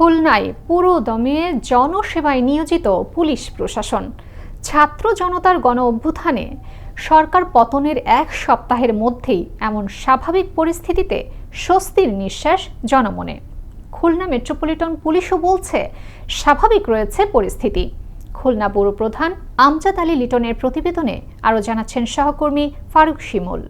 খুলনায় পুরো দমে জনসেবায় নিয়োজিত পুলিশ প্রশাসন। ছাত্র জনতার গণ অভ্যুত্থানে সরকার পতনের এক সপ্তাহের মধ্যেই এমন স্বাভাবিক পরিস্থিতিতে স্বস্তির নিঃশ্বাস জনমনে। খুলনা মেট্রোপলিটন পুলিশও বলছে, স্বাভাবিক রয়েছে পরিস্থিতি। খুলনা পৌর প্রধান আমজাদ আলী লিটনের প্রতিবেদনে আরও জানাচ্ছেন সহকর্মী ফারুক শিমুল।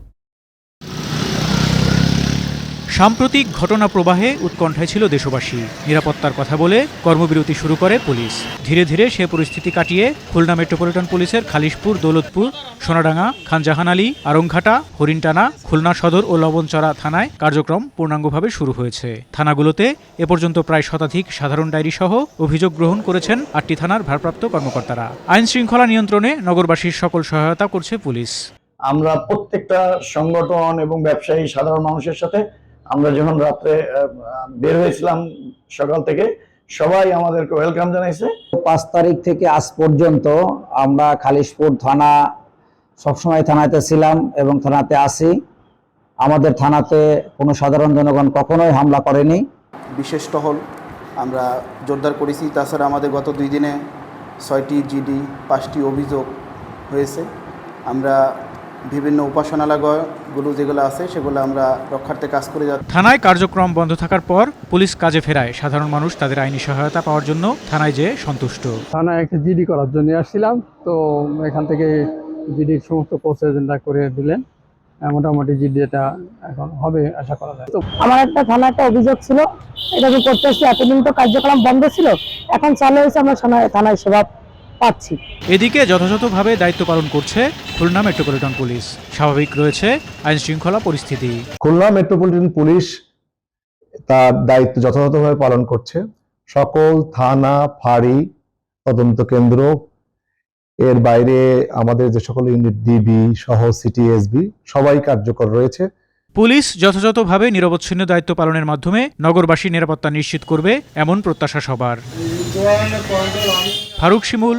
সাম্প্রতিক ঘটনা প্রবাহে উৎকণ্ঠায় ছিল দেশবাসী। নিরাপত্তার কথা বলে কর্মবিরতি শুরু করে পুলিশ। ধীরে ধীরে সে পরিস্থিতি কাটিয়ে খুলনা মেট্রোপলিটন পুলিশের খালিশপুর, দৌলতপুর, সোনাডাঙ্গা, খানজাহান আলী, আরংঘাটা, হরিণটানা, খুলনা সদর ও লবণচড়া থানায় কার্যক্রম পূর্ণাঙ্গভাবে শুরু হয়েছে। থানাগুলোতে এ পর্যন্ত প্রায় শতাধিক সাধারণ ডায়েরি সহ অভিযোগ গ্রহণ করেছেন আটটি থানার ভারপ্রাপ্ত কর্মকর্তারা। আইন শৃঙ্খলা নিয়ন্ত্রণে নগরবাসীর সকল সহায়তা করছে পুলিশ। আমরা প্রত্যেকটা সংগঠন এবং ব্যবসায়ী সাধারণ মানুষের সাথে আমরা যখন রাত্রে বের হয়েছিলাম সকাল থেকে সবাই আমাদেরকে ওয়েলকাম জানাইছে। পাঁচ তারিখ থেকে আজ পর্যন্ত আমরা খালিশপুর থানা সবসময় থানাতে ছিলাম এবং থানাতে আসি আমাদের থানাতে কোনো সাধারণ জনগণ কখনোই হামলা করেনি। বিশেষ টহল আমরা জোরদার করেছি। তাছাড়া আমাদের গত দুই দিনে ছয়টি জিডি পাঁচটি অভিযোগ হয়েছে। আমরা বিভিন্ন উপাসনালয়গুলো যেগুলো আছে সেগুলো আমরা রক্ষার্থে কাজ করে যাচ্ছি। থানায় কার্যক্রম বন্ধ থাকার পর পুলিশ কাজে ফেরায়। সাধারণ মানুষ তাদের আইনি সহায়তা পাওয়ার জন্য থানায় যেয়ে সন্তুষ্ট। থানায় একটা জিডি করার জন্য আসছিলাম তো এখান থেকে জিডির সমস্ত প্রসেসটা করে দিলেন। মোটামুটি জিডি এটা এখন হবে আশা করা যায়। তো আমার একটা থানা একটা অভিযোগ ছিল এটা আমি করতে এসেছি এতদিন তো কার্যক্রম বন্ধ ছিল এখন চালু হয়েছে আমরা থানায় থানায় সেবা পাচ্ছি। এদিকে যথাযথভাবে দায়িত্ব পালন করছে খুলনা মেট্রোপলিটন পুলিশ। স্বাভাবিক রয়েছে আইন শৃঙ্খলা পরিস্থিতি। খুলনা মেট্রোপলিটন পুলিশ তার দায়িত্ব যথাযথভাবে পালন করছে। সকল থানা ফাঁড়ি তদন্ত কেন্দ্র এর বাইরে আমাদের যে সকল ইউনিট ডিবি সহ সিটি এসবি সবাই কার্যকর রয়েছে। পুলিশ যথাযথভাবে নিরবচ্ছিন্ন দায়িত্ব পালনের মাধ্যমে নগরবাসীর নিরাপত্তা নিশ্চিত করবে এমন প্রত্যাশা সবার। Faruk Shimul